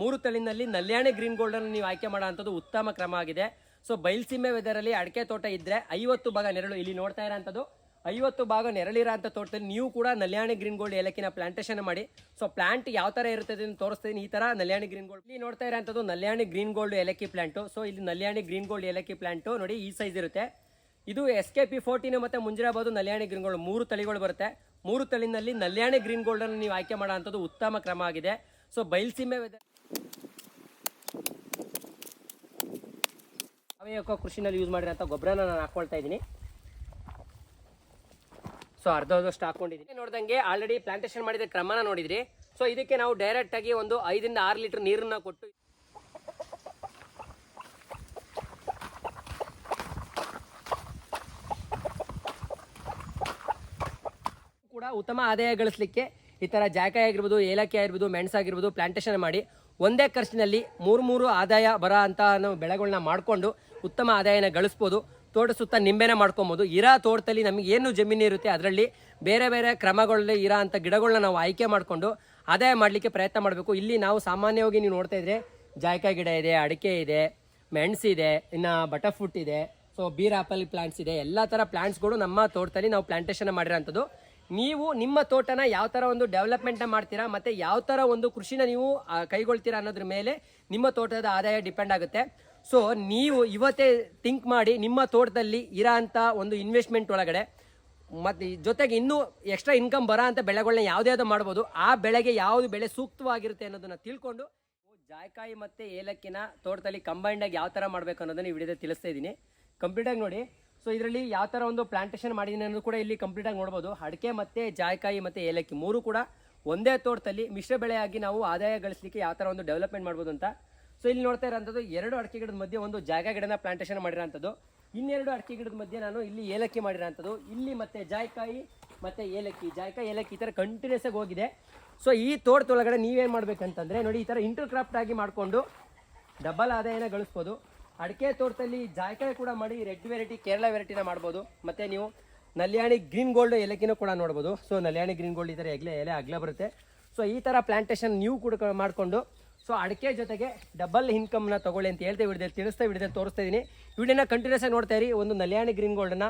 ಮೂರು ತಳಿನಲ್ಲಿ ನಲ್ಯಾಣೆ ಗ್ರೀನ್ ಗೋಲ್ಡನ್ನು ನೀವು ಆಯ್ಕೆ ಮಾಡೋಂಥದ್ದು ಉತ್ತಮ ಕ್ರಮ ಆಗಿದೆ. ಸೊ ಬಯಲ್ಸೀಮೆ ವೆದರಲ್ಲಿ ಅಡಿಕೆ ತೋಟ ಇದ್ದರೆ ಐವತ್ತು ಭಾಗ ನೆರಳು. ಇಲ್ಲಿ ನೋಡ್ತಾ ಇರೋಂಥದ್ದು ಐವತ್ತು ಭಾಗ ನೆರಳಿರೋ ಅಂಥ ತೋಟದಲ್ಲಿ ನೀವು ಕೂಡ ನಲ್ಯಾಣಿ ಗ್ರೀನ್ ಗೋಲ್ಡ್ ಏಲಕ್ಕಿನ ಪ್ಲಾಂಟೇಶನ್ ಮಾಡಿ. ಸೊ ಪ್ಲಾಂಟ್ ಯಾವ ಥರ ಇರ್ತದೆ ಅಂತ ತೋರಿಸ್ತೀನಿ. ಈ ಥರ ನಲ್ಯಾಣಿ ಗ್ರೀನ್ ಗೋಲ್ಡ್. ಇಲ್ಲಿ ನೋಡ್ತಾ ಇರೋಂಥದ್ದು ನಲ್ಯಾಣಿ ಗ್ರೀನ್ ಗೋಲ್ಡ್ ಏಲಕ್ಕಿ ಪ್ಲಾಂಟು ಸೊ ಇಲ್ಲಿ ನಲ್ಯಾಣಿ ಗ್ರೀನ್ ಗೋಲ್ಡ್ ಏಲಕ್ಕಿ ಪ್ಲಾಂಟು ನೋಡಿ, ಈ ಸೈಜ್ ಇರುತ್ತೆ. ಇದು ಎಸ್ ಕೆ ಪಿ ಫೋರ್ಟೀನ್ ಮತ್ತು ಮುಂಜರಾಬಾದು ನಲ್ಯಾಣಿ ಗ್ರೀನ್ ಗೋಲ್ಡ್ ಮೂರು ತಳಿಗಳು ಬರುತ್ತೆ. ಮೂರು ತಳಿನಲ್ಲಿ ನಲ್ಯಾಣಿ ಗ್ರೀನ್ ಗೋಲ್ಡನ್ನು ನೀವು ಆಯ್ಕೆ ಮಾಡೋ ಅಂಥದ್ದು ಉತ್ತಮ ಕ್ರಮ ಆಗಿದೆ. ಸೊ ಬಯಲ್ಸೀಮೆ ವೆದರ್ ಸಾವಯವ ಕೃಷಿನಲ್ಲಿ ಯೂಸ್ ಮಾಡಿರೋಂಥ ಗೊಬ್ಬರನ ನಾನು ಹಾಕ್ಕೊಳ್ತಾ ಇದ್ದೀನಿ. ಸೊ ಅರ್ಧದಷ್ಟು ಹಾಕೊಂಡಿದ್ದೀನಿ. ನೋಡ್ದಂಗೆ ಆಲ್ರೆಡಿ ಪ್ಲಾಂಟೇಶನ್ ಮಾಡಿದ ಕ್ರಮನ ನೋಡಿದ್ರಿ. ಸೊ ಇದಕ್ಕೆ ನಾವು ಡೈರೆಕ್ಟ್ ಆಗಿ ಒಂದು ಐದರಿಂದ ಆರು ಲೀಟರ್ ನೀರನ್ನ ಕೊಟ್ಟು ಕೂಡ ಉತ್ತಮ ಆದಾಯ ಗಳಿಸಲಿಕ್ಕೆ ಈ ಥರ ಜಾಕಾಯಿ ಆಗಿರ್ಬೋದು, ಏಲಕ್ಕಿ ಆಗಿರ್ಬೋದು ಮೆಣಸಾಗಿರ್ಬೋದು ಪ್ಲಾಂಟೇಶನ್ ಮಾಡಿ ಒಂದೇ ಖರ್ಚಿನಲ್ಲಿ ಮೂರು ಮೂರು ಆದಾಯ ಬರೋ ಅಂತ ನಾವು ಬೆಳೆಗಳನ್ನ ಮಾಡಿಕೊಂಡು ಉತ್ತಮ ಆದಾಯನ ಗಳಿಸ್ಬೋದು, ತೋಟ ಸುತ್ತ ನಿಂಬೆನ ಮಾಡ್ಕೊಬೋದು. ಇರೋ ತೋಟದಲ್ಲಿ ನಮಗೆ ಏನು ಜಮೀನು ಇರುತ್ತೆ ಅದರಲ್ಲಿ ಬೇರೆ ಬೇರೆ ಕ್ರಮಗಳಲ್ಲಿ ಇರೋ ಅಂಥ ಗಿಡಗಳನ್ನ ನಾವು ಆಯ್ಕೆ ಮಾಡಿಕೊಂಡು ಆದಾಯ ಮಾಡಲಿಕ್ಕೆ ಪ್ರಯತ್ನ ಮಾಡಬೇಕು. ಇಲ್ಲಿ ನಾವು ಸಾಮಾನ್ಯವಾಗಿ ನೀವು ನೋಡ್ತಾ ಇದ್ರೆ ಜಾಯ್ಕಾಯಿ ಗಿಡ ಇದೆ, ಅಡಿಕೆ ಇದೆ ಮೆಣಸಿದೆ ಇನ್ನು ಬಟರ್ಫುಟ್ ಇದೆ, ಸೊ ಬೀರ್ ಆಪಲ್ ಪ್ಲಾಂಟ್ಸ್ ಇದೆ. ಎಲ್ಲ ಥರ ಪ್ಲಾಂಟ್ಸ್ಗಳು ನಮ್ಮ ತೋಟದಲ್ಲಿ ನಾವು ಪ್ಲಾಂಟೇಷನ್ ಮಾಡಿರೋಂಥದ್ದು. ನೀವು ನಿಮ್ಮ ತೋಟನ ಯಾವ ಥರ ಒಂದು ಡೆವಲಪ್ಮೆಂಟ್ನ ಮಾಡ್ತೀರಾ ಮತ್ತು ಯಾವ ಥರ ಒಂದು ಕೃಷಿನ ನೀವು ಕೈಗೊಳ್ತೀರಾ ಅನ್ನೋದ್ರ ಮೇಲೆ ನಿಮ್ಮ ತೋಟದ ಆದಾಯ ಡಿಪೆಂಡ್ ಆಗುತ್ತೆ. ಸೊ ನೀವು ಇವತ್ತೇ ಥಿಂಕ್ ಮಾಡಿ ನಿಮ್ಮ ತೋಟದಲ್ಲಿ ಇರೋ ಒಂದು ಇನ್ವೆಸ್ಟ್ಮೆಂಟ್ ಒಳಗಡೆ. ಮತ್ತು ಜೊತೆಗೆ ಇನ್ನೂ ಎಕ್ಸ್ಟ್ರಾ ಇನ್ಕಮ್ ಬರೋ ಅಂಥ ಬೆಳೆಗಳನ್ನ ಯಾವುದೇ ಅದು ಮಾಡ್ಬೋದು. ಆ ಬೆಳೆಗೆ ಯಾವುದು ಬೆಳೆ ಸೂಕ್ತವಾಗಿರುತ್ತೆ ಅನ್ನೋದನ್ನು ತಿಳ್ಕೊಂಡು ಜಾಯ್ಕಾಯಿ ಮತ್ತು ಏಲಕ್ಕಿನ ತೋಟದಲ್ಲಿ ಕಂಬೈಂಡ್ ಆಗಿ ಯಾವ ಥರ ಮಾಡಬೇಕು ಅನ್ನೋದನ್ನು ಈ ವಿಡಿಯೋದಲ್ಲಿ ತಿಳಿಸ್ತಾ ಇದ್ದೀನಿ. ಕಂಪ್ಲೀಟಾಗಿ ನೋಡಿ. ಸೊ ಇದರಲ್ಲಿ ಯಾವ ಥರ ಒಂದು ಪ್ಲಾಂಟೇಷನ್ ಮಾಡಿದ್ದೀನಿ ಅನ್ನೋದು ಕೂಡ ಇಲ್ಲಿ ಕಂಪ್ಲೀಟಾಗಿ ನೋಡ್ಬೋದು. ಅಡಿಕೆ ಮತ್ತು ಜಾಯ್ಕಾಯಿ ಮತ್ತು ಏಲಕ್ಕಿ ಮೂರು ಕೂಡ ಒಂದೇ ತೋಟದಲ್ಲಿ ಮಿಶ್ರ ಬೆಳೆಯಾಗಿ ನಾವು ಆದಾಯ ಗಳಿಸಲಿಕ್ಕೆ ಯಾವ ಥರ ಒಂದು ಡೆವಲಪ್ಮೆಂಟ್ ಮಾಡ್ಬೋದು ಅಂತ ಸೊ ಇಲ್ಲಿ ನೋಡ್ತಾ ಇರೋಂಥದ್ದು ಎರಡು ಅಡಿಕೆ ಗಿಡದ ಮಧ್ಯೆ ಒಂದು ಜಾಗ ಗಿಡನ ಪ್ಲಾಂಟೇಶನ್ ಮಾಡಿರೋಂಥದ್ದು. ಇನ್ನೆರಡು ಅಡಿಕೆ ಗಿಡದ ಮಧ್ಯೆ ನಾನು ಇಲ್ಲಿ ಏಲಕ್ಕಿ ಮಾಡಿರೋಂಥದ್ದು. ಇಲ್ಲಿ ಮತ್ತೆ ಜಾಯ್ಕಾಯಿ, ಮತ್ತೆ ಏಲಕ್ಕಿ. ಜಾಯ್ಕಾಯಿ, ಏಲಕ್ಕಿ ಈ ಥರ ಕಂಟಿನ್ಯೂಸ್ ಆಗಿ ಹೋಗಿದೆ. ಸೊ ಈ ತೋಟದೊಳಗಡೆ ನೀವೇನು ಮಾಡಬೇಕಂತಂದರೆ ನೋಡಿ, ಈ ಥರ ಇಂಟರ್ ಕ್ರಾಫ್ಟ್ ಆಗಿ ಮಾಡಿಕೊಂಡು ಡಬಲ್ ಆದಾಯನ ಗಳಿಸ್ಬೋದು. ಅಡಿಕೆ ತೋಟದಲ್ಲಿ ಜಾಯ್ಕಾಯಿ ಕೂಡ ಮಾಡಿ ರೆಡ್ ವೆರೈಟಿ, ಕೇರಳ ವೆರೈಟಿನ ಮಾಡ್ಬೋದು. ಮತ್ತು ನೀವು ನಲ್ಯಾಣಿ ಗ್ರೀನ್ ಗೋಲ್ಡ್ ಏಲಕ್ಕಿನೂ ಕೂಡ ನೋಡ್ಬೋದು. ಸೊ ನಲ್ಯಾಣಿ ಗ್ರೀನ್ ಗೋಲ್ಡ್ ಈ ಥರ ಎಗ್ಲೆ ಎಲೆ ಅಗ್ಲ ಬರುತ್ತೆ. ಸೊ ಈ ಥರ ಪ್ಲಾಂಟೇಶನ್ ನೀವು ಕೂಡ ಮಾಡಿಕೊಂಡು ಸೊ ಅಡಿಕೆ ಜೊತೆಗೆ ಡಬಲ್ ಇನ್ಕಮ್ನ ತೊಗೊಳ್ಳಿ ಅಂತ ಹೇಳ್ತಾ ವಿಡಿಯೋದಲ್ಲಿ ತಿಳಿಸ್ತಾ ವಿಡಿಯೋದಲ್ಲಿ ತೋರಿಸ್ತಾ ಇದ್ದೀನಿ ವಿಡಿಯೋನ ಕಂಟಿನ್ಯೂಸ್ ಆಗಿ ನೋಡ್ತಾ ಇರಿ. ಒಂದು ನಲ್ಯಾಣಿ ಗ್ರೀನ್ ಗೋಲ್ಡನ್ನ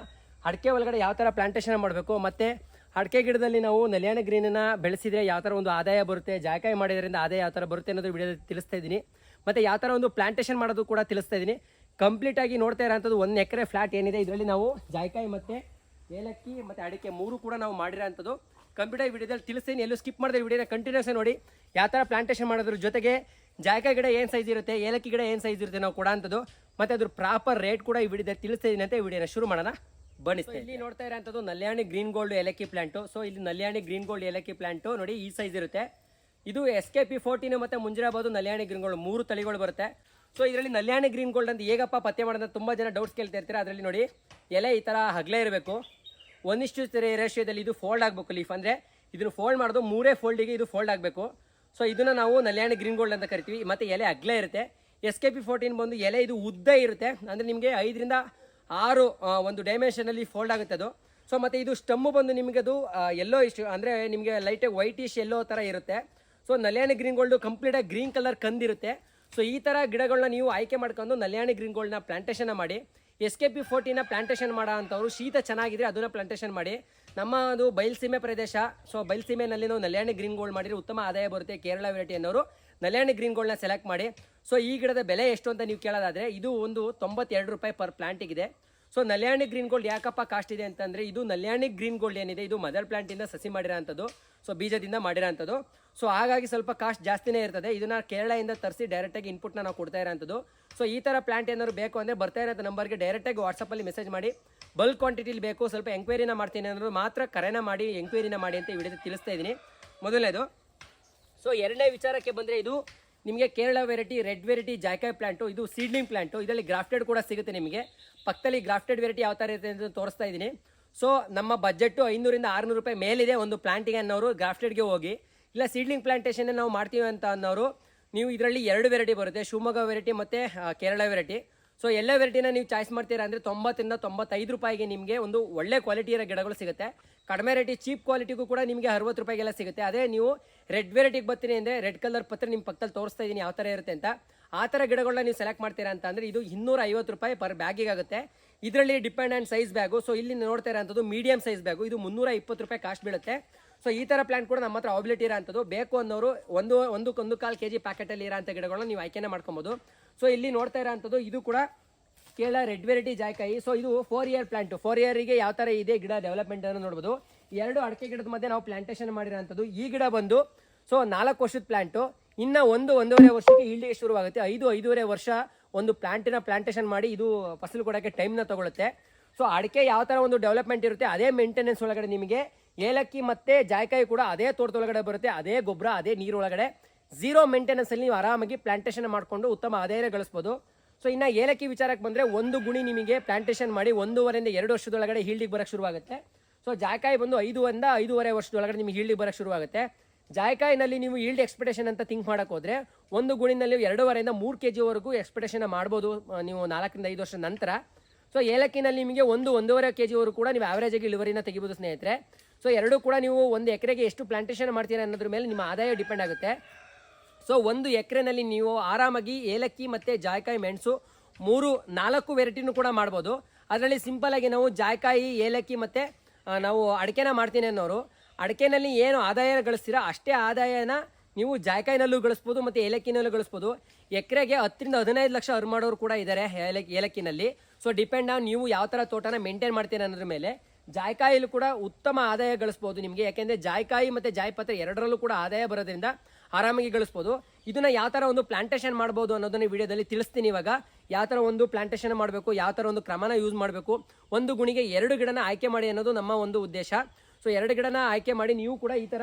ಅಡಿಕೆ ಒಳಗಡೆ ಯಾವ ಥರ ಪ್ಲಾಂಟೇಷನ್ ಮಾಡಬೇಕು ಮತ್ತು ಅಡಿಕೆ ಗಿಡದಲ್ಲಿ ನಾವು ನಲ್ಯಾಣಿ ಗ್ರೀನನ್ನು ಬೆಳೆಸಿದರೆ ಯಾವ ಥರ ಒಂದು ಆದಾಯ ಬರುತ್ತೆ, ಜಾಯಕಾಯಿ ಮಾಡೋದ್ರಿಂದ ಆದಾಯ ಯಾವ ಥರ ಬರುತ್ತೆ ಅನ್ನೋದು ವಿಡಿಯೋದಲ್ಲಿ ತಿಳಿಸ್ತಾ ಇದ್ದೀನಿ ಮತ್ತು ಯಾವ ಥರ ಒಂದು ಪ್ಲಾಂಟೇಷನ್ ಮಾಡೋದು ಕೂಡ ತಿಳಿಸ್ತಾ ಇದ್ದೀನಿ ಕಂಪ್ಲೀಟಾಗಿ ನೋಡ್ತಾ ಇರೋಂಥದ್ದು ಒಂದು ಎಕರೆ ಫ್ಲಾಟ್ ಏನಿದೆ. ಇದರಲ್ಲಿ ನಾವು ಜಾಯಕಾಯಿ ಮತ್ತು ಏಲಕ್ಕಿ ಮತ್ತು ಅಡಿಕೆ ಮೂರು ಕೂಡ ನಾವು ಮಾಡಿರೋಂಥದ್ದು. ಕಂಪ್ಯೂಟರ್ ವಿಡಿಯೋದಲ್ಲಿ ತಿಳಿಸ್ತೀನಿ. ಎಲ್ಲೂ ಸ್ಕಿಪ್ ಮಾಡಿದ್ರೆ ವಿಡಿಯೋನ ಕಂಟಿನ್ಯೂಸ್ ನೋಡಿ. ಯಾವ ಥರ ಪ್ಲಾಂಟೇಷನ್ ಮಾಡೋದ್ರ ಜೊತೆಗೆ ಜಾಯಕಾಯಿ ಗಿಡ ಏನು ಸೈಜ್ ಇರುತ್ತೆ ಏಲಕ್ಕಿ ಗಿಡ ಏನು ಸೈಜ್ ಇರುತ್ತೆ ನಾವು ಕೊಡೋಂಥದ್ದು ಮತ್ತು ಅದ್ರ ಪ್ರಾಪರ್ ರೇಟ್ ಕೂಡ ಈ ವಿಡಿಯೋದಲ್ಲಿ ತಿಳಿಸ್ತೀನಿ ಅಂತ ವಿಡಿಯೋನ ಶುರು ಮಾಡೋಣ. ಬನ್ನಿ ಇಲ್ಲಿ ನೋಡ್ತಾ ಇರೋಂಥದ್ದು ನಲ್ಯಾಣಿ ಗ್ರೀನ್ ಗೋಲ್ಡ್ ಏಲಕ್ಕಿ ಪ್ಲಾಂಟು ಸೊ ಇಲ್ಲಿ ನಲ್ಯಾಣಿ ಗ್ರೀನ್ ಗೋಲ್ಡ್ ಏಲಕ್ಕಿ ಪ್ಲಾಂಟು ನೋಡಿ ಈ ಸೈಜ್ ಇರುತ್ತೆ. ಇದು ಎಸ್ ಕೆ ಪಿ ಫೋರ್ಟೀನ್ ಮತ್ತು ಮುಂಜರಾಬಾದು ನಲ್ಯಾಣಿ ಗ್ರೀನ್ ಗೋಲ್ಡ್ ಮೂರು ತಳಿಗಳು ಬರುತ್ತೆ. ಸೊ ಇದರಲ್ಲಿ ನಲ್ಯಾಣಿ ಗ್ರೀನ್ ಗೋಲ್ಡ್ ಅಂತ ಹೇಗಪ್ಪ ಪತ್ತೆ ಮಾಡೋದು ತುಂಬ ಜನ ಡೌಟ್ಸ್ ಕೇಳ್ತಾ ಇರ್ತೀರಾ. ಅದರಲ್ಲಿ ನೋಡಿ ಎಲೆ ಈ ಥರ ಹಗಲೇ ಇರಬೇಕು. ಒಂದಿಷ್ಟು ರೇಷಿಯೋದಲ್ಲಿ ಇದು ಫೋಲ್ಡ್ ಆಗಬೇಕು ಲೀಫ್ ಅಂದರೆ ಇದನ್ನು ಫೋಲ್ಡ್ ಮಾಡೋದು ಮೂರೇ ಫೋಲ್ಡಿಗೆ ಇದು ಫೋಲ್ಡ್ ಆಗಬೇಕು. ಸೊ ಇದನ್ನು ನಾವು ನಲ್ಯಾಣಿ ಗ್ರೀನ್ ಗೋಲ್ಡ್ ಅಂತ ಕರಿತೀವಿ. ಮತ್ತು ಎಲೆ ಅಗ್ಲೇ ಇರುತ್ತೆ. ಎಸ್ ಕೆ ಪಿ ಫೋರ್ಟೀನ್ ಬಂದು ಎಲೆ ಇದು ಉದ್ದ ಇರುತ್ತೆ. ಅಂದರೆ ನಿಮಗೆ ಐದರಿಂದ ಆರು ಒಂದು ಡೈಮೆನ್ಷನಲ್ಲಿ ಫೋಲ್ಡ್ ಆಗುತ್ತೆ ಅದು. ಸೊ ಮತ್ತು ಇದು ಸ್ಟಮ್ಮು ಬಂದು ನಿಮಗೆ ಅದು ಎಲ್ಲೋ ಇಷ್ಟು ಅಂದರೆ ನಿಮಗೆ ಲೈಟಾಗಿ ವೈಟಿಶ್ ಎಲ್ಲೋ ಥರ ಇರುತ್ತೆ. ಸೊ ನಲ್ಯಾಣಿ ಗ್ರೀನ್ ಗೋಲ್ಡು ಕಂಪ್ಲೀಟಾಗಿ ಗ್ರೀನ್ ಕಲರ್ ಕಂದಿರುತ್ತೆ. ಸೊ ಈ ಥರ ಗಿಡಗಳನ್ನ ನೀವು ಆಯ್ಕೆ ಮಾಡ್ಕೊಂಡು ನಲ್ಯಾಣಿ ಗ್ರೀನ್ ಗೋಲ್ಡ್ನ ಪ್ಲಾಂಟೇಷನ್ನ ಮಾಡಿ. ಎಸ್ ಕೆ ಪಿ ಫೋರ್ಟಿನ ಪ್ಲಾಂಟೇಶನ್ ಮಾಡೋ ಅಂಥವ್ರು ಶೀತ ಚೆನ್ನಾಗಿದ್ರೆ ಅದನ್ನ ಪ್ಲಾಂಟೇಷನ್ ಮಾಡಿ. ನಮ್ಮ ಅದು ಬಯಲ್ಸೀಮೆ ಪ್ರದೇಶ ಸೊ ಬಯಲ್ಸೀಮೆನಲ್ಲಿ ನಾವು ನಲ್ಯಾಣಿ ಗ್ರೀನ್ ಗೋಲ್ಡ್ ಮಾಡಿದ್ರೆ ಉತ್ತಮ ಆದಾಯ ಬರುತ್ತೆ ಕೇರಳ ವೆರೈಟಿ ಅನ್ನೋರು. ನಲ್ಯಾಣಿ ಗ್ರೀನ್ ಗೋಲ್ಡ್ನ ಸೆಲೆಕ್ಟ್ ಮಾಡಿ. ಸೊ ಈ ಗಿಡದ ಬೆಲೆ ಎಷ್ಟು ಅಂತ ನೀವು ಕೇಳೋದಾದರೆ ಇದು ಒಂದು ತೊಂಬತ್ತೆರಡು ರೂಪಾಯಿ ಪರ್ ಪ್ಲಾಂಟಿಗಿದೆ ಸೊ ನಲ್ಯಾಣಿ ಗ್ರೀನ್ ಗೋಲ್ಡ್ ಯಾಕಪ್ಪ ಕಾಸ್ಟ್ ಇದೆ ಅಂತಂದ್ರೆ ಇದು ನಲ್ಯಾಣಿ ಗ್ರೀನ್ ಗೋಲ್ಡ್ ಏನಿದೆ, ಇದು ಮದರ್ ಪ್ಲಾಂಟಿಂದ ಸಸಿ ಮಾಡಿರೋಂಥದ್ದು ಸೊ ಬೀಜದಿಂದ ಮಾಡಿರೋಂಥದ್ದು ಸೊ ಹಾಗಾಗಿ ಸ್ವಲ್ಪ ಕಾಸ್ಟ್ ಜಾಸ್ತಿನೇ ಇರ್ತದೆ. ಇದನ್ನ ಕೇರಳದಿಂದ ತರಿಸಿ ಡೈರೆಕ್ಟಾಗಿ ಇನ್ಪುಟ್ನ ನಾವು ಕೊಡ್ತಾ ಇರೋಂಥದ್ದು ಸೊ ಈ ಥರ ಪ್ಲಾಂಟ್ ಏನಾದ್ರು ಬೇಕು ಅಂದರೆ ಬರ್ತಾ ಇರೋಂಥ ನಂಬರ್ಗೆ ಡೈರೆಕ್ಟಾಗಿ ವಾಟ್ಸಪ್ಪಲ್ಲಿ ಮೆಸೇಜ್ ಮಾಡಿ. ಬಲ್ಕ್ ಕ್ವಾಂಟಿಟಿಲಿ ಬೇಕು, ಸ್ವಲ್ಪ ಎಂಕ್ವೈರಿನ ಮಾಡ್ತೀನಿ ಅನ್ನೋದು ಮಾತ್ರ ಕರೆನ ಮಾಡಿ ಎಂಕ್ವೈರಿನ ಮಾಡಿ ಅಂತ ಹಿಡಿದು ತಿಳಿಸ್ತಾ ಇದ್ದೀನಿ. ಮೊದಲನೇದು. ಸೊ ಎರಡನೇ ವಿಚಾರಕ್ಕೆ ಬಂದರೆ ಇದು ನಿಮಗೆ ಕೇರಳ ವೆರೈಟಿ ರೆಡ್ ವೆರೈಟಿ ಜಾಯ್ಕಾಯ್ ಪ್ಲಾಂಟು ಇದು ಸೀಡ್ಲಿಂಗ್ ಪ್ಲಾಂಟು ಇದರಲ್ಲಿ ಗ್ರಾಫ್ಟೆಡ್ ಕೂಡ ಸಿಗುತ್ತೆ ನಿಮಗೆ. ಪಕ್ಕದಲ್ಲಿ ಗ್ರಾಫ್ಟೆಡ್ ವೆರೈಟಿ ಯಾವ ಥರ ಇರುತ್ತೆ ಅಂತ ತೋರಿಸ್ತಾ ಇದ್ದೀನಿ. ಸೊ ನಮ್ಮ ಬಜೆಟ್ಟು ಐನೂರಿಂದ ಆರುನೂರು ರೂಪಾಯಿ ಮೇಲಿದೆ ಒಂದು ಪ್ಲಾಂಟಿಗೆ ಅನ್ನೋರು ಗ್ರಾಫ್ಟೆಡ್ಗೆ ಹೋಗಿ. ಇಲ್ಲ ಸೀಡ್ಲಿಂಗ್ ಪ್ಲಾಂಟೇಷನ್ ನಾವು ಮಾಡ್ತೀವಿ ಅಂತ ಅನ್ನೋರು, ನೀವು ಇದರಲ್ಲಿ ಎರಡು ವೆರೈಟಿ ಬರುತ್ತೆ. ಶಿವಮೊಗ್ಗ ವೆರೈಟಿ ಮತ್ತು ಕೇರಳ ವೆರೈಟಿ ಸೊ ಎಲ್ಲ ವೆರೈಟಿನ ನೀವು ಚಾಯ್ಸ್ ಮಾಡ್ತೀರಾ ಅಂದರೆ ತೊಂಬತ್ತರಿಂದ ತೊಂಬತ್ತೈದು ರೂಪಾಯಿಗೆ ನಿಮಗೆ ಒಂದು ಒಳ್ಳೆ ಕ್ವಾಲಿಟಿ ಇರೋ ಗಿಡಗಳು ಸಿಗುತ್ತೆ. ಕಡಿಮೆ ರೇಟಿ ಚೀಪ್ ಕ್ವಾಲಿಟಿಗೂ ಕೂಡ ನಿಮಗೆ ಅರವತ್ತು ರೂಪಾಯಿಗೆಲ್ಲ ಸಿಗುತ್ತೆ. ಅದೇ ನೀವು ರೆಡ್ ವೆರೈಟಿಗೆ ಬರ್ತೀನಿ ಅಂದರೆ ರೆಡ್ ಕಲರ್ ಪತ್ರ ನಿಮ್ಮ ಪಕ್ಕದಲ್ಲಿ ತೋರಿಸ್ತಾ ಇದ್ದೀನಿ ಯಾವ ಥರ ಇರುತ್ತೆ ಅಂತ. ಆ ಥರ ಗಿಡಗಳನ್ನ ನೀವು ಸೆಲೆಕ್ಟ್ ಮಾಡ್ತೀರಾ ಅಂತ ಅಂದರೆ ಇದು ಇನ್ನೂರ ಐವತ್ತು ರೂಪಾಯಿ ಪರ್ ಬ್ಯಾಗಿಗೆ ಆಗುತ್ತೆ. ಇದರಲ್ಲಿ depend and size bag so ಇಲ್ಲಿ ನೋಡ್ತಾ ಇರೋಂಥದ್ದು ಮೀಡಿಯಂ ಸೈಜ್ ಬ್ಯಾಗು ಇದು ಮುನ್ನೂರ ಇಪ್ಪತ್ತು ರೂಪಾಯಿ ಕಾಸ್ಟ್ ಬೀಳುತ್ತೆ. ಸೊ ಈ ಥರ ಪ್ಲಾಂಟ್ ಕೂಡ ನಮ್ಮ ಹತ್ರ ಅವೈಲಿಟಿ ಇರೋಂಥದ್ದು ಬೇಕು ಅನ್ನೋರು ಒಂದು, ಒಂದಕ್ಕೊಂದು ಕಾಲು ಕೆ ಜಿ ಪ್ಯಾಕೆಟಲ್ಲಿ ಇರೋಂಥ ಗಿಡಗಳನ್ನ ನೀವು ಆಯ್ಕೆನೇ ಮಾಡ್ಕೊಬೋದು. ಸೊ ಇಲ್ಲಿ ನೋಡ್ತಾ ಇರೋಂಥದ್ದು ಇದು ಕೂಡ ಕೇಳ ರೆಡ್ ವೆರೈಟಿ ಜಾಯ್ಕಾಯಿ. ಸೊ ಇದು ಫೋರ್ ಇಯರ್ ಪ್ಲಾಂಟ್ ಫೋರ್ ಇಯರಿಗೆ ಯಾವ ಥರ ಇದೆ ಗಿಡ ಡೆವಲಪ್ಮೆಂಟ್ ಅನ್ನು ನೋಡ್ಬೋದು. ಎರಡು ಅಡಿಕೆ ಗಿಡದ ಮಧ್ಯೆ ನಾವು ಪ್ಲಾಂಟೇಷನ್ ಮಾಡಿರೋಂಥದ್ದು ಈ ಗಿಡ ಬಂದು ಸೊ ನಾಲ್ಕು ವರ್ಷದ ಪ್ಲಾಂಟು ಇನ್ನು ಒಂದು, ಒಂದೂವರೆ ವರ್ಷಕ್ಕೆ ಇಲ್ಲಿಗೆ ಶುರುವಾಗುತ್ತೆ. ಐದು, ಐದೂವರೆ ವರ್ಷ ಒಂದು ಪ್ಲಾಂಟಿನ ಪ್ಲಾಂಟೇಷನ್ ಮಾಡಿ ಇದು ಫಸಲು ಕೊಡೋಕ್ಕೆ ಟೈಮ್ನ ತಗೊಳುತ್ತೆ. ಸೊ ಅಡಿಕೆ ಯಾವ ಥರ ಒಂದು ಡೆವಲಪ್ಮೆಂಟ್ ಇರುತ್ತೆ, ಅದೇ ಮೇಂಟೆನೆನ್ಸ್ ಒಳಗಡೆ ನಿಮಗೆ ಏಲಕ್ಕಿ ಮತ್ತು ಜಾಯ್ಕಾಯಿ ಕೂಡ ಅದೇ ತೋಟದೊಳಗಡೆ ಬರುತ್ತೆ, ಅದೇ ಗೊಬ್ಬರ, ಅದೇ ನೀರೊಳಗಡೆ. ಝೀರೋ ಮೇಂಟೆನೆನ್ಸಲ್ಲಿ ನೀವು ಆರಾಮಾಗಿ ಪ್ಲಾಂಟೇಶನ್ ಮಾಡಿಕೊಂಡು ಉತ್ತಮ ಆದಾಯ ಗಳಿಸ್ಬೋದು. ಸೊ ಇನ್ನು ಏಲಕ್ಕಿ ವಿಚಾರಕ್ಕೆ ಬಂದರೆ ಒಂದು ಗುಣಿ ನಿಮಗೆ ಪ್ಲಾಂಟೇಷನ್ ಮಾಡಿ ಒಂದೂವರೆಯಿಂದ ಎರಡು ವರ್ಷದೊಳಗಡೆ ಹೀಲ್ಡಿಗೆ ಬರೋಕ್ಕೆ ಶುರುವಾಗುತ್ತೆ. ಸೊ ಜಾಯ್ಕಾಯಿ ಬಂದು ಐದುವರಿಂದ ಐದೂವರೆ ವರ್ಷದೊಳಗಡೆ ನಿಮಗೆ ಹೀಲ್ಡಿಗೆ ಬರೋಕ್ಕೆ ಶುರುವಾಗುತ್ತೆ. ಜಾಯ್ಕಾಯಿನಲ್ಲಿ ನೀವು ಈಲ್ಡ್ ಎಕ್ಸ್ಪೆಕ್ಟೇಷನ್ ಅಂತ ಥಿಂಕ್ ಮಾಡೋಕ್ಕೆ ಹೋದರೆ ಒಂದು ಗುಣಿನಲ್ಲಿ ಎರಡೂವರೆಯಿಂದ ಮೂರು ಕೆ ಜಿವರೆಗೂ ಎಕ್ಸ್ಪೆಕ್ಟೇಷನ್ ಮಾಡ್ಬೋದು ನೀವು ನಾಲ್ಕರಿಂದ ಐದು ವರ್ಷದ ನಂತರ. ಸೊ ಏಲಕ್ಕಿನಲ್ಲಿ ನಿಮಗೆ ಒಂದು, ಒಂದೂವರೆ ಕೆ ಜಿವರೆಗೂ ಕೂಡ ನೀವು ಆಗಿ ಇಳುವರಿನ ತೆಗಿಬೋದು ಸ್ನೇಹಿತರೆ. ಸೊ ಎರಡೂ ಕೂಡ ನೀವು ಒಂದು ಎಕರೆಗೆ ಎಷ್ಟು ಪ್ಲಾಂಟೇಷನ್ ಮಾಡ್ತೀರಾ ಅನ್ನೋದ್ರ ಮೇಲೆ ನಿಮ್ಮ ಆದಾಯ ಡಿಪೆಂಡ್ ಆಗುತ್ತೆ. ಸೊ ಒಂದು ಎಕರೆನಲ್ಲಿ ನೀವು ಆರಾಮಾಗಿ ಏಲಕ್ಕಿ ಮತ್ತು ಜಾಯ್ಕಾಯಿ, ಮೆಣಸು ಮೂರು, ನಾಲ್ಕು ವೆರೈಟಿನೂ ಕೂಡ ಮಾಡ್ಬೋದು. ಅದರಲ್ಲಿ ಸಿಂಪಲಾಗಿ ನಾವು ಜಾಯ್ಕಾಯಿ, ಏಲಕ್ಕಿ ಮತ್ತು ನಾವು ಅಡಿಕೆನ ಮಾಡ್ತೀನಿ ಅನ್ನೋರು. ಅಡಿಕೆನಲ್ಲಿ ಏನು ಆದಾಯ ಗಳಿಸ್ತೀರಾ ಅಷ್ಟೇ ಆದಾಯನ ನೀವು ಜಾಯ್ಕಾಯಿನಲ್ಲೂ ಗಳಿಸ್ಬೋದು ಮತ್ತು ಏಲಕ್ಕಿನಲ್ಲೂ ಗಳಿಸ್ಬೋದು. ಎಕರೆಗೆ ಹತ್ತರಿಂದ ಹದಿನೈದು ಲಕ್ಷ ಅರ್ನ್ ಕೂಡ ಇದ್ದಾರೆ ಏಲಕ್ಕಿ ಏಲಕ್ಕಿನಲ್ಲಿ. ಸೊ ಡಿಪೆಂಡ್ ಆನ್ ನೀವು ಯಾವ ಥರ ತೋಟನ ಮೇಂಟೈನ್ ಮಾಡ್ತೀರ ಅನ್ನೋದ್ರ ಮೇಲೆ ಜಾಯ್ಕಾಯಿಲು ಕೂಡ ಉತ್ತಮ ಆದಾಯ ಗಳಿಸ್ಬೋದು ನಿಮಗೆ. ಯಾಕೆಂದರೆ ಜಾಯ್ಕಾಯಿ ಮತ್ತು ಜಾಯ್ಪತ್ರೆ ಎರಡರಲ್ಲೂ ಕೂಡ ಆದಾಯ ಬರೋದ್ರಿಂದ ಆರಾಮಾಗಿ ಗಳಿಸ್ಬೋದು. ಇದನ್ನು ಯಾವ ಥರ ಒಂದು ಪ್ಲಾಂಟೇಷನ್ ಮಾಡ್ಬೋದು ಅನ್ನೋದನ್ನ ವಿಡಿಯೋದಲ್ಲಿ ತಿಳಿಸ್ತೀನಿ ಇವಾಗ. ಯಾವ ಥರ ಒಂದು ಪ್ಲಾಂಟೇಷನ್ ಮಾಡಬೇಕು, ಯಾವ ಥರ ಒಂದು ಕ್ರಮನ ಯೂಸ್ ಮಾಡಬೇಕು, ಒಂದು ಗುಣಿಗೆ ಎರಡು ಗಿಡನ ಆಯ್ಕೆ ಮಾಡಿ ಅನ್ನೋದು ನಮ್ಮ ಒಂದು ಉದ್ದೇಶ. ಸೊ ಎರಡು ಗಿಡನ ಆಯ್ಕೆ ಮಾಡಿ ನೀವು ಕೂಡ ಈ ಥರ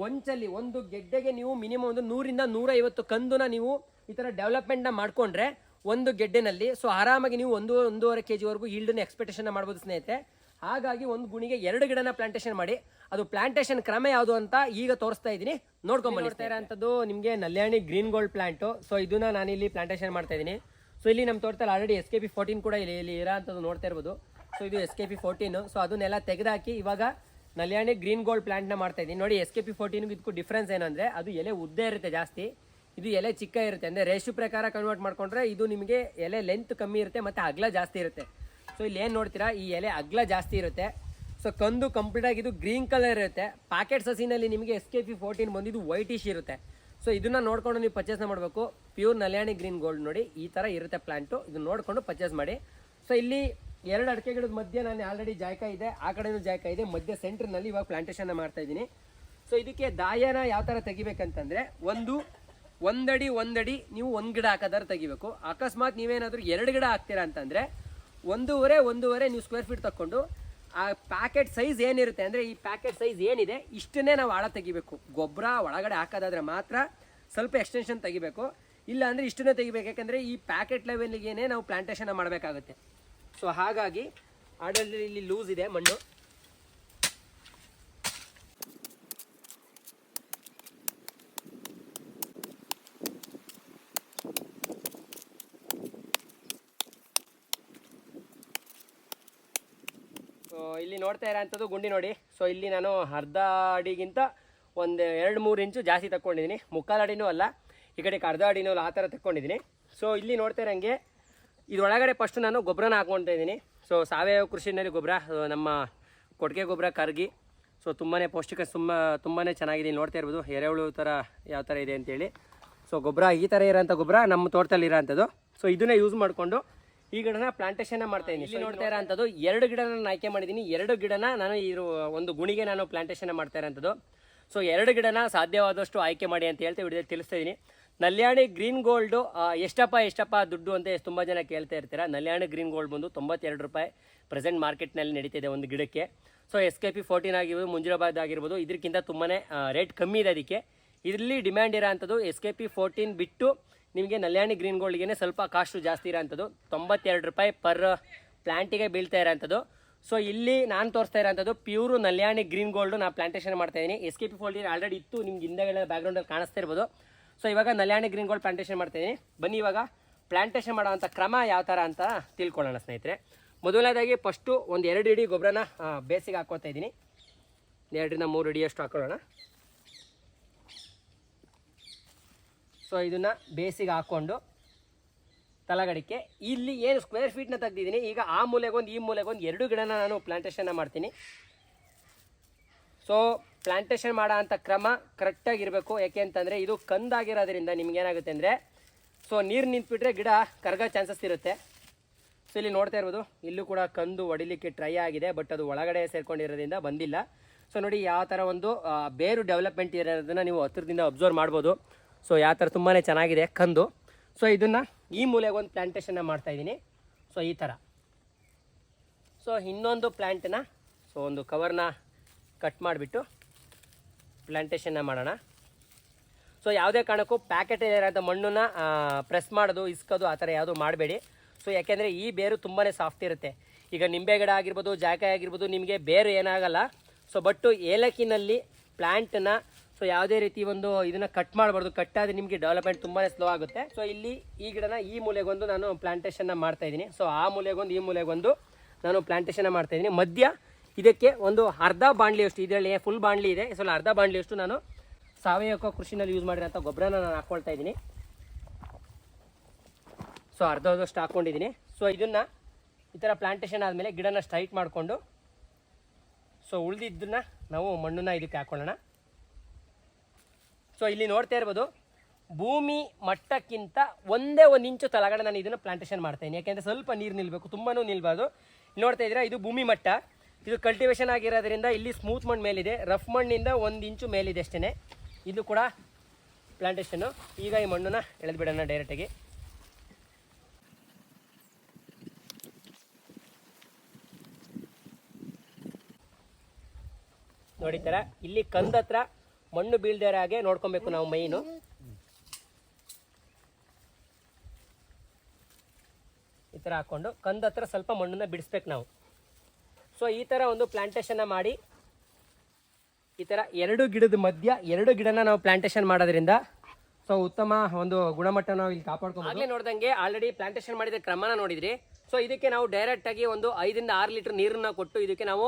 ಗೊಂಚಲ್ಲಿ ಒಂದು ಗೆಡ್ಡೆಗೆ ನೀವು ಮಿನಿಮಮ್ ಒಂದು ನೂರಿಂದ ನೂರೈವತ್ತು ಕಂದುನ ನೀವು ಈ ಥರ ಡೆವಲಪ್ಮೆಂಟ್ನ ಮಾಡಿಕೊಂಡ್ರೆ ಒಂದು ಗೆಡ್ಡೆನಲ್ಲಿ ಸೊ ಆರಾಮಾಗಿ ನೀವು ಒಂದು, ಒಂದೂವರೆ ಕೆ ಜಿವರೆಗೂ ಈಲ್ಡನ್ನ ಎಕ್ಸ್ಪೆಕ್ಟೇಷನ್ ಮಾಡ್ಬೋದು ಸ್ನೇಹಿತರೆ. ಹಾಗಾಗಿ ಒಂದು ಗುಣಿಗೆ ಎರಡು ಗಿಡನ ಪ್ಲಾಂಟೇಶನ್ ಮಾಡಿ. ಅದು ಪ್ಲಾಂಟೇಶನ್ ಕ್ರಮ ಯಾವುದು ಅಂತ ಈಗ ತೋರಿಸ್ತಾ ಇದ್ದೀನಿ. ನೋಡ್ಕೊಂಡು ಬರ್ತಾ ಇರೋಂಥದ್ದು ನಿಮಗೆ Njallani green gold plant so ಇದನ್ನ ನಾನು ಇಲ್ಲಿ ಪ್ಲಾಂಟೇಶನ್ ಮಾಡ್ತಾ ಇದ್ದೀನಿ. ಸೊ ಇಲ್ಲಿ ನಮ್ಮ ತೋಟದಲ್ಲಿ already S K P fourteen ಕೂಡ ಇಲ್ಲಿ ಇಲ್ಲಿ ಇರೋಂಥದ್ದು ನೋಡ್ತಾ ಇರ್ಬೋದು. ಸೊ ಇದು S K P fourteen so ಅದನ್ನೆಲ್ಲ ತೆಗೆದಾಕಿ ಇವಾಗ ನಲ್ಯಾಣಿ ಗ್ರೀನ್ ಗೋಲ್ಡ್ ಪ್ಲಾಂಟ್ನ ಮಾಡ್ತಾ ಇದ್ದೀನಿ. ನೋಡಿ ಎಸ್ ಕೆ ಪಿ ಫೋರ್ಟೀನ್ಗೆ ಇದಕ್ಕೂ ಡಿಫ್ರೆನ್ಸ್ ಏನಂದರೆ ಅದು ಎಲೆ ಉದ್ದ ಇರುತ್ತೆ ಜಾಸ್ತಿ. ಇದು ಎಲೆ ಚಿಕ್ಕ ಇರುತ್ತೆ. ಅಂದರೆ ರೇಷು ಪ್ರಕಾರ ಕನ್ವರ್ಟ್ ಮಾಡ್ಕೊಂಡ್ರೆ ಇದು ನಿಮಗೆ ಎಲೆ ಲೆಂತ್ ಕಮ್ಮಿ ಇರುತ್ತೆ ಮತ್ತು ಅಗಲ ಜಾಸ್ತಿ ಇರುತ್ತೆ. ಸೊ ಇಲ್ಲಿ ಏನು ನೋಡ್ತೀರಾ? ಈ ಎಲೆ ಅಗ್ಲ ಜಾಸ್ತಿ ಇರುತ್ತೆ. ಸೊ ಕಂದು ಕಂಪ್ಲೀಟ್ ಆಗಿ ಇದು ಗ್ರೀನ್ ಕಲರ್ ಇರುತ್ತೆ. ಪ್ಯಾಕೆಟ್ ಸಸಿನಲ್ಲಿ ನಿಮಗೆ ಎಸ್ ಕೆ ಪಿ ಫೋರ್ಟೀನ್ ಬಂದಿದ್ದು ವೈಟಿಶ್ ಇರುತ್ತೆ. ಸೊ ಇದನ್ನ ನೋಡ್ಕೊಂಡು ನೀವು ಪರ್ಚೇಸ್ ಮಾಡಬೇಕು. ಪ್ಯೂರ್ ನಲ್ಯಾಣಿ ಗ್ರೀನ್ ಗೋಲ್ಡ್ ನೋಡಿ, ಈ ಥರ ಇರುತ್ತೆ ಪ್ಲ್ಯಾಂಟು ಇದನ್ನ ನೋಡಿಕೊಂಡು ಪರ್ಚೇಸ್ ಮಾಡಿ. ಸೊ ಇಲ್ಲಿ ಎರಡು ಅಡಿಕೆ ಗಿಡದ ಮಧ್ಯೆ ನಾನು ಆಲ್ರೆಡಿ ಜಾಯ್ಕ ಇದೆ. ಆ ಕಡೆನೂ ಜಾಯ್ಕಾಯಿ ಇದೆ. ಮಧ್ಯ ಸೆಂಟ್ರ್ನಲ್ಲಿ ಇವಾಗ ಪ್ಲಾಂಟೇಷನ್ನ ಮಾಡ್ತಾ ಇದ್ದೀನಿ. ಸೊ ಇದಕ್ಕೆ ದಾಯನ ಯಾವ ಥರ ತೆಗಿಬೇಕಂತಂದರೆ, ಒಂದು, ಒಂದಡಿ ಒಂದಡಿ ನೀವು ಒಂದು ಗಿಡ ಹಾಕೋದಾರ ತೆಗಿಬೇಕು. ಅಕಸ್ಮಾತ್ ನೀವೇನಾದರೂ ಎರಡು ಗಿಡ ಹಾಕ್ತೀರಾ ಅಂತಂದರೆ ಒಂದೂವರೆ ಒಂದೂವರೆ ನೀವು ಸ್ಕ್ವೇರ್ ಫೀಟ್ ತಗೊಂಡು ಆ ಪ್ಯಾಕೆಟ್ ಸೈಜ್ ಏನಿರುತ್ತೆ ಅಂದರೆ ಈ ಪ್ಯಾಕೆಟ್ ಸೈಜ್ ಏನಿದೆ ಇಷ್ಟನ್ನೇ ನಾವು ಆಳ ತೆಗಿಬೇಕು. ಗೊಬ್ಬರ ಒಳಗಡೆ ಹಾಕೋದಾದ್ರೆ ಮಾತ್ರ ಸ್ವಲ್ಪ ಎಕ್ಸ್ಟೆನ್ಷನ್ ತೆಗಿಬೇಕು. ಇಲ್ಲ ಅಂದರೆ ಇಷ್ಟನ್ನೇ ತೆಗಿಬೇಕು. ಯಾಕಂದರೆ ಈ ಪ್ಯಾಕೆಟ್ ಲೆವೆಲ್ಗೇನೆ ನಾವು ಪ್ಲಾಂಟೇಶನ್ ಮಾಡಬೇಕಾಗುತ್ತೆ. ಸೊ ಹಾಗಾಗಿ ಆಡಲ್ಲಿ ಇಲ್ಲಿ ಲೂಸ್ ಇದೆ ಮಣ್ಣು ಸೊ ಇಲ್ಲಿ ನೋಡ್ತಾ ಇರೋಂಥದ್ದು ಗುಂಡಿ ನೋಡಿ. ಸೊ ಇಲ್ಲಿ ನಾನು ಅರ್ಧ ಅಡಿಗಿಂತ ಒಂದು ಎರಡು ಮೂರು ಇಂಚು ಜಾಸ್ತಿ ತಗೊಂಡಿದ್ದೀನಿ ಮುಕ್ಕಾಲು ಅಡಿನೂ ಅಲ್ಲ, ಈ ಕಡೆ ಅರ್ಧ ಅಡಿನೂ ಅಲ್ಲ, ಆ ಥರ ತಗೊಂಡಿದ್ದೀನಿ ಸೊ ಇಲ್ಲಿ ನೋಡ್ತಾ ಇರೋಂಗೆ ಇದರೊಳಗಡೆ ಫಸ್ಟ್ ನಾನು ಗೊಬ್ಬರನ ಹಾಕ್ಕೊಳ್ತಾ ಇದ್ದೀನಿ. ಸೊ ಸಾವಯವ ಕೃಷಿನಲ್ಲಿ ಗೊಬ್ಬರ ನಮ್ಮ ಕೊಟ್ಟಿಗೆ ಗೊಬ್ಬರ, ಕರ್ಗಿ. ಸೊ ತುಂಬಾ ಪೌಷ್ಟಿಕ, ತುಂಬ ತುಂಬಾ ಚೆನ್ನಾಗಿದೆ. ನೋಡ್ತಾ ಇರ್ಬೋದು, ಎರೆಹುಳು ಥರ ಯಾವ ಥರ ಇದೆ ಅಂತೇಳಿ. ಸೊ ಗೊಬ್ಬರ ಈ ಥರ ಇರೋಂಥ ಗೊಬ್ಬರ ನಮ್ಮ ತೋಟದಲ್ಲಿ ಇರೋಂಥದ್ದು ಸೊ ಇದನ್ನೇ ಯೂಸ್ ಮಾಡಿಕೊಂಡು ಈ ಗಿಡನ ಪ್ಲಾಂಟೇಶನ್ ಮಾಡ್ತಾ ಇದ್ದೀನಿ ಇಲ್ಲಿ ನೋಡ್ತಾ ಇರೋಂಥದ್ದು ಎರಡು ಗಿಡನ ನಾನು ಆಯ್ಕೆ ಮಾಡಿದ್ದೀನಿ ಎರಡು ಗಿಡನ ನಾನು ಇದು ಒಂದು ಗುಣಿಗೆ ನಾನು ಪ್ಲಾಂಟೇಶನ್ ಮಾಡ್ತಾ ಇರೋಂಥದ್ದು. ಸೊ ಎರಡು ಗಿಡನ ಸಾಧ್ಯವಾದಷ್ಟು ಆಯ್ಕೆ ಮಾಡಿ ಅಂತ ಹೇಳ್ತಾ ವಿಡಿಯೋ ತಿಳಿಸ್ತಾ ಇದ್ದೀನಿ ನಲ್ಯಾಣಿ ಗ್ರೀನ್ ಗೋಲ್ಡು ಎಷ್ಟಪ್ಪ ಎಷ್ಟಪ್ಪ ದುಡ್ಡು ಅಂತ ತುಂಬ ಜನ ಕೇಳ್ತಾ ಇರ್ತೀರ? ನಲ್ಯಾಣಿ ಗ್ರೀನ್ ಗೋಲ್ಡ್ ಬಂದು ತೊಂಬತ್ತೆರಡು ರೂಪಾಯಿ ಪ್ರೆಸೆಂಟ್ ಮಾರ್ಕೆಟ್ನಲ್ಲಿ ನಡೀತಿದೆ ಒಂದು ಗಿಡಕ್ಕೆ. So S K P fourteen ಆಗಿರ್ಬೋದು ಮುಂಜಾಬಾದ್ ಆಗಿರ್ಬೋದು ಇದಕ್ಕಿಂತ ತುಂಬಾ ರೇಟ್ ಕಮ್ಮಿ ಇದೆ ಅದಕ್ಕೆ. ಇದರಲ್ಲಿ ಡಿಮ್ಯಾಂಡ್ ಇರೋ ಅಂಥದ್ದು ಎಸ್ ಕೆ ಪಿ ಫೋರ್ಟೀನ್ ಬಿಟ್ಟು ನಿಮಗೆ ನಲ್ಯಾಣಿ ಗ್ರೀನ್ ಗೋಲ್ಡ್ಗೆ ಸ್ವಲ್ಪ ಕಾಸ್ಟು ಜಾಸ್ತಿ ಇರೋಂಥದ್ದು. ತೊಂಬತ್ತೆರಡು ರೂಪಾಯಿ ಪರ್ ಪ್ಲಾಂಟಿಗೆ ಬೀಳ್ತಾ ಇರೋಂಥದ್ದು. ಸೊ ಇಲ್ಲಿ ನಾನು ತೋರಿಸ್ತಾ ಇರೋಂಥದ್ದು ಪ್ಯೂರು ನಲ್ಯಾಣಿ ಗ್ರೀನ್ ಗೋಲ್ಡು ನಾನು ಪ್ಲಾಂಟೇಷನ್ ಮಾಡ್ತಾ ಇದ್ದೀನಿ S K P fourteen already ಇತ್ತು, ನಿಮ್ಗೆ ಹಿಂದೆಗಳ ಬ್ಯಾಕ್ಗ್ರೌಂಡಲ್ಲಿ ಕಾಣಿಸ್ತಾ ಇರ್ಬೋದು ಸೊ ಇವಾಗ ನಲ್ಯಾಣಿ ಗ್ರೀನ್ ಗೋಲ್ಡ್ ಪ್ಲಾಂಟೇಷನ್ ಮಾಡ್ತಾ ಇದ್ದೀನಿ ಬನ್ನಿ ಇವಾಗ ಪ್ಲಾಂಟೇಷನ್ ಮಾಡೋವಂಥ ಕ್ರಮ ಯಾವ ಥರ ಅಂತ ತಿಳ್ಕೊಳ್ಳೋಣ ಸ್ನೇಹಿತರೆ. ಮೊದಲನೇದಾಗಿ ಫಸ್ಟು ಒಂದು ಎರಡು ಇಡಿ ಗೊಬ್ಬರನ ಬೇಸಿಗೆ ಹಾಕೋತಾ ಇದ್ದೀನಿ ಎರಡರಿಂದ ಮೂರು ಇಡಿಯಷ್ಟು ಹಾಕೊಳ್ಳೋಣ ಸೊ ಇದನ್ನು ಬೇಸಿಗೆ ಹಾಕ್ಕೊಂಡು ತಲಗಡಿಕೆ. ಇಲ್ಲಿ ಏನು ಸ್ಕ್ವೇರ್ ಫೀಟ್ನ ತೆಗ್ದಿದ್ದೀನಿ. ಈಗ ಆ ಮೂಲೆಗೊಂದು ಈ ಮೂಲೆಗೊಂದು ಎರಡು ಗಿಡನ ನಾನು ಪ್ಲಾಂಟೇಷನ್ನ ಮಾಡ್ತೀನಿ. ಸೊ ಪ್ಲಾಂಟೇಷನ್ ಮಾಡೋ ಅಂಥ ಕ್ರಮ ಕರೆಕ್ಟಾಗಿರಬೇಕು ಯಾಕೆ ಅಂತಂದರೆ ಇದು ಕಂದಾಗಿರೋದ್ರಿಂದ ನಿಮಗೇನಾಗುತ್ತೆ ಅಂದರೆ ಸೊ ನೀರು ನಿಂತುಬಿಟ್ರೆ ಗಿಡ ಕರಗೋ ಚಾನ್ಸಸ್ ಇರುತ್ತೆ. ಸೊ ಇಲ್ಲಿ ನೋಡ್ತಾ ಇರ್ಬೋದು. ಇಲ್ಲೂ ಕೂಡ ಕಂದು ಹೊಡಿಲಿಕ್ಕೆ ಟ್ರೈ ಆಗಿದೆ ಬಟ್ ಅದು ಒಳಗಡೆ ಸೇರ್ಕೊಂಡಿರೋದ್ರಿಂದ ಬಂದಿಲ್ಲ. ಸೊ ನೋಡಿ, ಯಾವ ಥರ ಒಂದು ಬೇರು ಡೆವಲಪ್ಮೆಂಟ್ ಇರೋದನ್ನು ನೀವು ಹತ್ತಿರದಿಂದ ಅಬ್ಸರ್ವ್ ಮಾಡ್ಬೋದು. ಸೊ ಯಾವ ಥರ ತುಂಬಾ ಚೆನ್ನಾಗಿದೆ ಕಂದು. ಸೊ ಇದನ್ನು ಈ ಮೂಲೆಗೆ ಒಂದು ಮಾಡ್ತಾ ಮಾಡ್ತಾಯಿದ್ದೀನಿ ಸೊ ಈ ಥರ. ಸೊ ಇನ್ನೊಂದು ಪ್ಲ್ಯಾಂಟನ್ನ ಸೊ ಒಂದು ಕವರ್ನ ಕಟ್ ಮಾಡಿಬಿಟ್ಟು ಪ್ಲ್ಯಾಂಟೇಷನ್ನ ಮಾಡೋಣ. ಸೊ ಯಾವುದೇ ಕಾರಣಕ್ಕೂ ಪ್ಯಾಕೆಟಲ್ಲಿರೋಂಥ ಮಣ್ಣನ್ನು ಪ್ರೆಸ್ ಮಾಡೋದು, ಇಸ್ಕೋದು ಆ ಥರ ಯಾವುದು ಮಾಡಬೇಡಿ. ಸೊ ಯಾಕೆಂದರೆ ಈ ಬೇರು ತುಂಬಾ ಸಾಫ್ಟ್ ಇರುತ್ತೆ. ಈಗ ನಿಂಬೆ ಗಿಡ ಆಗಿರ್ಬೋದು ಜಾಕಾಯಿ ಆಗಿರ್ಬೋದು, ನಿಮಗೆ ಬೇರು ಏನಾಗಲ್ಲ. ಸೊ ಬಟ್ಟು ಏಲಕ್ಕಿನಲ್ಲಿ ಪ್ಲ್ಯಾಂಟನ್ನ ಸೊ ಯಾವುದೇ ರೀತಿ ಒಂದು ಇದನ್ನು ಕಟ್ ಮಾಡಬಾರ್ದು ಕಟ್ ಆದರೆ ನಿಮಗೆ ಡೆವಲಪ್ಮೆಂಟ್ ತುಂಬಾ ಸ್ಲೋ ಆಗುತ್ತೆ. ಸೊ ಇಲ್ಲಿ ಈ ಗಿಡನ ಈ ಮೂಲೆಗೊಂದು ನಾನು ಪ್ಲಾಂಟೇಷನ್ನ ಮಾಡ್ತಾ ಇದ್ದೀನಿ. ಸೊ ಆ ಮೂಲೆಗೊಂದು, ಈ ಮೂಲೆಗೊಂದು ನಾನು ಪ್ಲಾಂಟೇಷನ್ನ ಮಾಡ್ತಾ ಇದ್ದೀನಿ. ಮಧ್ಯ ಇದಕ್ಕೆ ಒಂದು ಅರ್ಧ ಬಾಣಲಿಯಷ್ಟು ಇದರಲ್ಲಿ ಫುಲ್ ಬಾಣಲಿ ಇದೆ. ಸೊ ಅರ್ಧ ಬಾಣಲಿಯಷ್ಟು ನಾನು ಸಾವಯವ ಕೃಷಿನಲ್ಲಿ ಯೂಸ್ ಮಾಡಿರೋಂಥ ಗೊಬ್ಬರನ ನಾನು ಹಾಕ್ಕೊಳ್ತಾ ಇದ್ದೀನಿ. ಸೊ ಅರ್ಧದಷ್ಟು ಹಾಕ್ಕೊಂಡಿದ್ದೀನಿ ಸೊ ಇದನ್ನು ಈ ಥರ ಪ್ಲಾಂಟೇಶನ್ ಆದಮೇಲೆ ಗಿಡನ ಸ್ಟ್ರೈಟ್ ಮಾಡಿಕೊಂಡು ಸೊ ಉಳಿದಿದ್ದನ್ನ ನಾವು ಮಣ್ಣನ್ನು ಇದಕ್ಕೆ ಹಾಕೊಳ್ಳೋಣ. ಸೊ ಇಲ್ಲಿ ನೋಡ್ತಾ ಇರ್ಬೋದು, ಭೂಮಿ ಮಟ್ಟಕ್ಕಿಂತ ಒಂದೇ ಒಂದು ಇಂಚು ತಳಗಡೆ ನಾನು ಇದನ್ನು ಪ್ಲಾಂಟೇಶನ್ ಮಾಡ್ತೇನೆ ಯಾಕೆಂದರೆ ಸ್ವಲ್ಪ ನೀರು ನಿಲ್ಲಬೇಕು ತುಂಬಾ ನಿಲ್ಬಾರ್ದು. ನೋಡ್ತಾ ಇದ್ದೀರಾ, ಇದು ಭೂಮಿ ಮಟ್ಟ. ಇದು ಕಲ್ಟಿವೇಷನ್ ಆಗಿರೋದ್ರಿಂದ ಇಲ್ಲಿ ಸ್ಮೂತ್ ಮಣ್ಣು ಮೇಲಿದೆ ರಫ್ ಮಣ್ಣಿಂದ ಒಂದು ಇಂಚು ಮೇಲಿದೆ ಅಷ್ಟೇ ಇದು ಕೂಡ ಪ್ಲಾಂಟೇಷನ್ನು ಈಗ ಈ ಮಣ್ಣನ್ನು ಎಳೆದು ಬಿಡೋಣ ಡೈರೆಕ್ಟಾಗಿ ನೋಡಿ ಥರ ಇಲ್ಲಿ ಕಂದ ಹತ್ರ ಮಣ್ಣು ಬೀಳ್ದೇ ಇರೋ ಹಾಗೆ ನೋಡ್ಕೊಬೇಕು ನಾವು ಮೈನು. ಈ ಥರ ಹಾಕ್ಕೊಂಡು ಕಂದ ಹತ್ರ ಸ್ವಲ್ಪ ಮಣ್ಣನ್ನ ಬಿಡಿಸ್ಬೇಕು ನಾವು. ಸೊ ಈ ಥರ ಒಂದು ಪ್ಲಾಂಟೇಶನ್ನ ಮಾಡಿ, ಈ ಥರ ಎರಡು ಗಿಡದ ಮಧ್ಯ ಎರಡು ಗಿಡನ ನಾವು ಪ್ಲಾಂಟೇಶನ್ ಮಾಡೋದ್ರಿಂದ, ಸೊ, ಉತ್ತಮ ಒಂದು ಗುಣಮಟ್ಟ ನಾವು ಇಲ್ಲಿ ಕಾಪಾಡ್ಕೊಂಡು ಆಗಲೇ ನೋಡ್ದಂಗೆ ಆಲ್ರೆಡಿ ಪ್ಲಾಂಟೇಶನ್ ಮಾಡಿದ ಕ್ರಮನ ನೋಡಿದ್ರಿ. ಸೊ ಇದಕ್ಕೆ ನಾವು ಡೈರೆಕ್ಟ್ ಆಗಿ ಒಂದು ಐದರಿಂದ ಆರು ಲೀಟರ್ ನೀರನ್ನ ಕೊಟ್ಟು ಇದಕ್ಕೆ ನಾವು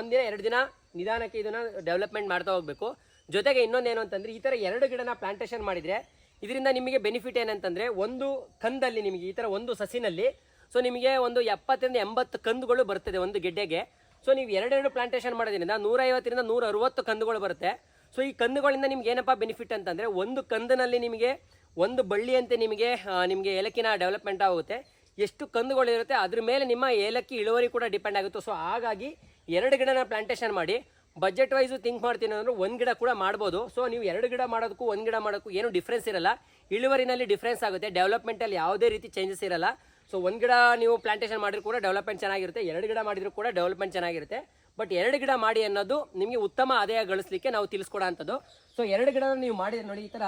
ಒಂದಿನ, ಎರಡು ದಿನ ನಿಧಾನಕ್ಕೆ ಇದನ್ನ ಡೆವಲಪ್ಮೆಂಟ್ ಮಾಡ್ತಾ ಹೋಗ್ಬೇಕು. ಜೊತೆಗೆ ಇನ್ನೊಂದೇನು ಅಂತಂದ್ರೆ, ಈ ಥರ ಎರಡು ಗಿಡನ ಪ್ಲಾಂಟೇಷನ್ ಮಾಡಿದ್ರೆ, ಇದರಿಂದ ನಿಮಗೆ ಬೆನಿಫಿಟ್ ಏನಂತಂದರೆ, ಒಂದು ಕಂದಲ್ಲಿ ನಿಮಗೆ, ಈ ಥರ ಒಂದು ಸಸಿನಲ್ಲಿ ಸೊ ನಿಮಗೆ ಒಂದು ಎಪ್ಪತ್ತರಿಂದ ಎಂಬತ್ತು ಕಂದುಗಳು ಬರ್ತದೆ ಒಂದು ಗೆಡ್ಡೆಗೆ. ಸೊ ನೀವು ಎರಡೆರಡು ಪ್ಲಾಂಟೇಶನ್ ಮಾಡೋದ್ರಿಂದ ನೂರೈವತ್ತರಿಂದ ನೂರ ಅರವತ್ತು ಕಂದುಗಳು ಬರುತ್ತೆ. ಸೊ ಈ ಕಂದುಗಳಿಂದ ನಿಮ್ಗೆ ಏನಪ್ಪ ಬೆನಿಫಿಟ್ ಅಂತಂದರೆ, ಒಂದು ಕಂದಿನಲ್ಲಿ ನಿಮಗೆ ಒಂದು ಬಳ್ಳಿಯಂತೆ ನಿಮಗೆ ನಿಮಗೆ ಎಲಕಿನ ಡೆವಲಪ್ಮೆಂಟ್ ಆಗುತ್ತೆ. ಎಷ್ಟು ಕಂದುಗಳಿರುತ್ತೆ ಅದ್ರ ಮೇಲೆ ನಿಮ್ಮ ಏಲಕ್ಕಿ ಇಳುವರಿ ಕೂಡ ಡಿಪೆಂಡ್ ಆಗುತ್ತೆ. ಸೊ ಹಾಗಾಗಿ ಎರಡು ಗಿಡನ ಪ್ಲಾಂಟೇಷನ್ ಮಾಡಿ ಬಜೆಟ್ ವೈಸು ಥಿಂಕ್ ಮಾಡ್ತೀನಿ ಅಂದ್ರೆ ಒಂದು ಗಿಡ ಕೂಡ ಮಾಡ್ಬೋದು. ಸೊ ನೀವು ಎರಡು ಗಿಡ ಮಾಡೋದಕ್ಕೂ ಒಂದು ಗಿಡ ಮಾಡೋಕ್ಕೂ ಏನು ಡಿಫ್ರೆನ್ಸ್ ಇರಲ್ಲ. ಇಳುವರಿನಲ್ಲಿ ಡಿಫ್ರೆನ್ಸ್ ಆಗುತ್ತೆ. ಡೆವಲಪ್ಮೆಂಟಲ್ಲಿ ಯಾವುದೇ ರೀತಿ ಚೇಂಜಸ್ ಇರಲ್ಲ. ಸೊ ಒಂದು ಗಿಡ ನೀವು ಪ್ಲಾಂಟೇಶನ್ ಮಾಡಿದ್ರು ಕೂಡ ಡೆವಲಪ್ಮೆಂಟ್ ಚೆನ್ನಾಗಿರುತ್ತೆ. ಎರಡು ಗಿಡ ಮಾಡಿದ್ರು ಕೂಡ ಡೆವಲಪ್ಮೆಂಟ್ ಚೆನ್ನಾಗಿರುತ್ತೆ. ಬಟ್ ಎರಡು ಗಿಡ ಮಾಡಿ ಅನ್ನೋದು ನಿಮಗೆ ಉತ್ತಮ ಆದಾಯ ಗಳಿಸ್ಲಿಕ್ಕೆ ನಾವು ತಿಳಿಸ್ಕೊಡೋ ಅಂಥದ್ದು. ಸೊ ಎರಡು ಗಿಡನ ನೀವು ಮಾಡಿದ್ರೆ ನೋಡಿ, ಈ ಥರ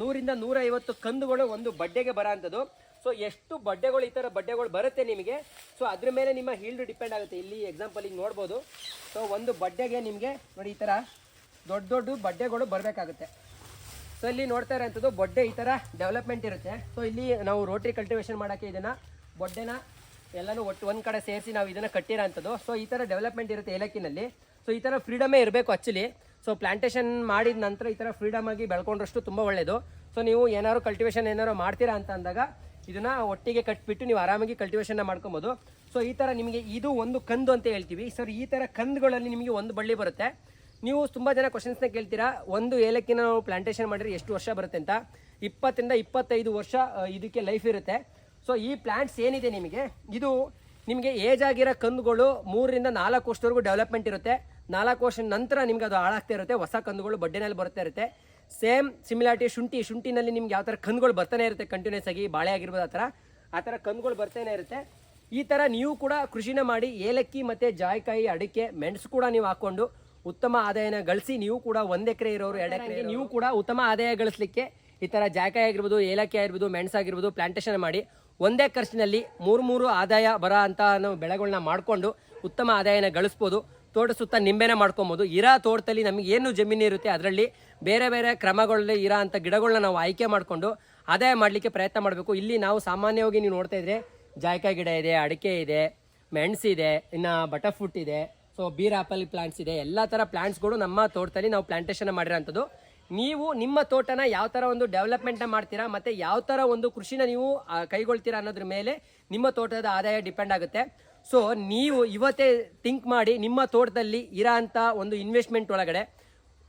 ನೂರಿಂದ ನೂರೈವತ್ತು ಕಂದುಗಳು ಒಂದು ಬಡ್ಡೆಗೆ ಬರೋ ಅಂಥದ್ದು. ಸೊ ಎಷ್ಟು ಬಡ್ಡೆಗಳು ಈ ಥರ ಬಡ್ಡೆಗಳು ಬರುತ್ತೆ ನಿಮಗೆ? ಸೊ ಅದ್ರ ಮೇಲೆ ನಿಮ್ಮ ಹೀಲ್ಡ್ ಡಿಪೆಂಡ್ ಆಗುತ್ತೆ. ಇಲ್ಲಿ ಎಕ್ಸಾಂಪಲ್ ಈಗ ನೋಡ್ಬೋದು. ಸೊ ಒಂದು ಬಡ್ಡೆಗೆ ನಿಮಗೆ ನೋಡಿ ಈ ಥರ ದೊಡ್ಡ ದೊಡ್ಡ ಬಡ್ಡೆಗಳು ಬರಬೇಕಾಗುತ್ತೆ. ಸೊ ಇಲ್ಲಿ ನೋಡ್ತಾ ಇರೋಂಥದ್ದು ಬೊಡ್ಡೆ ಈ ಥರ ಡೆವಲಪ್ಮೆಂಟ್ ಇರುತ್ತೆ. ಸೊ ಇಲ್ಲಿ ನಾವು ರೋಟ್ರಿ ಕಲ್ಟಿವೇಶನ್ ಮಾಡೋಕ್ಕೆ ಇದನ್ನು ಬೊಡ್ಡೆನ ಎಲ್ಲನೂ ಒಟ್ಟು ಒಂದು ಕಡೆ ಸೇರಿಸಿ ನಾವು ಇದನ್ನು ಕಟ್ಟಿರೋ ಅಂಥದ್ದು ಸೊ ಈ ಥರ ಡೆವಲಪ್ಮೆಂಟ್ ಇರುತ್ತೆ ಏಲಕ್ಕಿನಲ್ಲಿ. ಸೊ ಈ ಥರ ಫ್ರೀಡಮೇ ಇರಬೇಕು ಆ್ಯಕ್ಚುಲಿ ಸೊ ಪ್ಲಾಂಟೇಷನ್ ಮಾಡಿದ ನಂತರ ಈ ಥರ ಫ್ರೀಡಮ್ ಆಗಿ ಬೆಳ್ಕೊಂಡ್ರಷ್ಟು ತುಂಬ ಒಳ್ಳೆಯದು ಸೊ ನೀವು ಏನಾದ್ರು ಕಲ್ಟಿವೇಶನ್ ಏನಾದ್ರು ಮಾಡ್ತೀರಾ ಅಂತ ಅಂದಾಗ ಇದನ್ನ ಒಟ್ಟಿಗೆ ಕಟ್ಬಿಟ್ಟು ನೀವು ಆರಾಮಾಗಿ ಕಲ್ಟಿವೇಷನ್ ಮಾಡ್ಕೊಬೋದು. ಸೊ ಈ ಥರ ನಿಮಗೆ ಇದು ಒಂದು ಕಂದು ಅಂತ ಹೇಳ್ತೀವಿ. ಸರ್ ಈ ಥರ ಕಂದುಗಳಲ್ಲಿ ನಿಮಗೆ ಒಂದು ಬಳ್ಳಿ ಬರುತ್ತೆ. ನೀವು ತುಂಬ ಜನ ಕ್ವಶನ್ಸ್ನ ಕೇಳ್ತೀರಾ, ಒಂದು ಏಲಕ್ಕಿನ ನಾವು ಪ್ಲಾಂಟೇಶನ್ ಮಾಡಿದ್ರೆ ಎಷ್ಟು ವರ್ಷ ಬರುತ್ತೆ ಅಂತ? ಇಪ್ಪತ್ತರಿಂದ ಇಪ್ಪತ್ತೈದು ವರ್ಷ ಇದಕ್ಕೆ ಲೈಫ್ ಇರುತ್ತೆ. ಸೊ ಈ ಪ್ಲಾಂಟ್ಸ್ ಏನಿದೆ ನಿಮಗೆ? ಇದು ನಿಮಗೆ ಏಜ್ ಆಗಿರೋ ಕಂದುಗಳು ಮೂರರಿಂದ ನಾಲ್ಕು ವರ್ಷದವರೆಗೂ ಡೆವಲಪ್ಮೆಂಟ್ ಇರುತ್ತೆ. ನಾಲ್ಕು ವರ್ಷದ ನಂತರ ನಿಮಗೆ ಅದು ಹಾಳಾಗ್ತಾ ಇರುತ್ತೆ. ಹೊಸ ಕಂದುಗಳು ಬಡ್ಡೆನಲ್ಲಿ ಬರ್ತಾ ಇರುತ್ತೆ. ಸೇಮ್ ಸಿಮಿಲಾರಿಟಿ ಶುಂಠಿ, ಶುಂಠಿನಲ್ಲಿ ನಿಮ್ಗೆ ಯಾವ ಥರ ಕಂದುಗಳು ಬರ್ತಾನೆ ಇರುತ್ತೆ ಕಂಟಿನ್ಯೂಸ್ ಆಗಿ, ಬಾಳೆ ಆಗಿರ್ಬೋದು ಆ ಥರ ಆ ಥರ ಕಂದುಗಳು ಬರ್ತಾನೆ ಇರುತ್ತೆ. ಈ ಥರ ನೀವು ಕೂಡ ಕೃಷಿನ ಮಾಡಿ ಏಲಕ್ಕಿ ಮತ್ತು ಜಾಯ್ಕಾಯಿ, ಅಡಿಕೆ, ಮೆಣಸು ಕೂಡ ನೀವು ಹಾಕ್ಕೊಂಡು ಉತ್ತಮ ಆದಾಯನ ಗಳಿಸಿ ನೀವು ಕೂಡ ಒಂದು ಎಕರೆ ಇರೋರು, ಎರಡು ಎಕರೆ ನೀವು ಕೂಡ ಉತ್ತಮ ಆದಾಯ ಗಳಿಸಲಿಕ್ಕೆ ಈ ಥರ ಜಾಯಿಕಾಯಿ ಆಗಿರ್ಬೋದು, ಏಲಕ್ಕಿ ಆಗಿರ್ಬೋದು ಮೆಣಸಾಗಿರ್ಬೋದು ಪ್ಲಾಂಟೇಷನ್ ಮಾಡಿ ಒಂದೇ ಖರ್ಚಿನಲ್ಲಿ ಮೂರು ಮೂರು ಆದಾಯ ಬರೋ ಅಂತ ಬೆಳೆಗಳನ್ನ ಮಾಡಿಕೊಂಡು ಉತ್ತಮ ಆದಾಯನ ಗಳಿಸ್ಬೋದು. ತೋಟ ಸುತ್ತ ನಿಂಬೆನ ಮಾಡ್ಕೊಬೋದು. ಇರೋ ತೋಟದಲ್ಲಿ ನಮಗೆ ಏನು ಜಮೀನು ಇರುತ್ತೆ ಅದರಲ್ಲಿ ಬೇರೆ ಬೇರೆ ಕ್ರಮಗಳಲ್ಲಿ ಇರೋ ಅಂಥ ಗಿಡಗಳನ್ನ ನಾವು ಆಯ್ಕೆ ಮಾಡಿಕೊಂಡು ಆದಾಯ ಮಾಡಲಿಕ್ಕೆ ಪ್ರಯತ್ನ ಮಾಡಬೇಕು. ಇಲ್ಲಿ ನಾವು ಸಾಮಾನ್ಯವಾಗಿ ನೀವು ನೋಡ್ತಾ ಇದ್ರೆ ಜಾಯ್ಕಾಯಿ ಗಿಡ ಇದೆ, ಅಡಿಕೆ ಇದೆ ಮೆಣಸಿದೆ ಇನ್ನು ಬಟರ್ಫುಟ್ ಇದೆ. ಸೊ ಬೀರ್ ಆಪಲ್ ಪ್ಲಾಂಟ್ಸ್ ಇದೆ. ಎಲ್ಲ ಥರ ಪ್ಲಾಂಟ್ಸ್ಗಳು ನಮ್ಮ ತೋಟದಲ್ಲಿ ನಾವು ಪ್ಲಾಂಟೇಷನ್ ಮಾಡಿರೋಂಥದ್ದು. ನೀವು ನಿಮ್ಮ ತೋಟನ ಯಾವ ಥರ ಒಂದು ಡೆವಲಪ್ಮೆಂಟ್ನ ಮಾಡ್ತೀರಾ ಮತ್ತು ಯಾವ ಥರ ಒಂದು ಕೃಷಿನ ನೀವು ಕೈಗೊಳ್ತೀರಾ ಅನ್ನೋದ್ರ ಮೇಲೆ ನಿಮ್ಮ ತೋಟದ ಆದಾಯ ಡಿಪೆಂಡ್ ಆಗುತ್ತೆ. ಸೊ ನೀವು ಇವತ್ತೇ ಥಿಂಕ್ ಮಾಡಿ ನಿಮ್ಮ ತೋಟದಲ್ಲಿ ಇರೋ ಅಂಥ ಒಂದು ಇನ್ವೆಸ್ಟ್ಮೆಂಟ್ ಒಳಗಡೆ,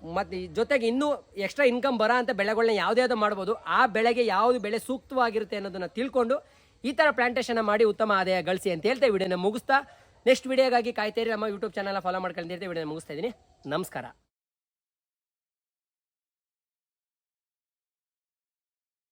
ಮತ್ತು ಜೊತೆಗೆ ಇನ್ನೂ ಎಕ್ಸ್ಟ್ರಾ ಇನ್ಕಮ್ ಬರೋ ಅಂಥ ಬೆಳೆಗಳನ್ನ ಯಾವುದ್ಯಾವುದು ಮಾಡ್ಬೋದು. ಆ ಬೆಳೆಗೆ ಯಾವುದು ಬೆಳೆ ಸೂಕ್ತವಾಗಿರುತ್ತೆ ಅನ್ನೋದನ್ನು ತಿಳ್ಕೊಂಡು ಈ ಥರ ಪ್ಲಾಂಟೇಷನ್ನ ಮಾಡಿ ಉತ್ತಮ ಆದಾಯ ಗಳಿಸಿ ಅಂತ ಹೇಳ್ತೇವೆ ವಿಡಿಯೋನ ಮುಗಿಸ್ತಾ ನೆಕ್ಸ್ಟ್ ವಿಡಿಯೋಗಾಗಿ ಕಾಯ್ತೀರಿ ನಮ್ಮ ಯೂಟ್ಯೂಬ್ ಚಾನಲ್ ಫಾಲೋ ಮಾಡ್ಕೊಂಡು ಹೇಳ್ತಾ ವಿಡಿಯೋನ ಮುಗಿಸ್ತಾ ಇದ್ದೀನಿ. ನಮಸ್ಕಾರ.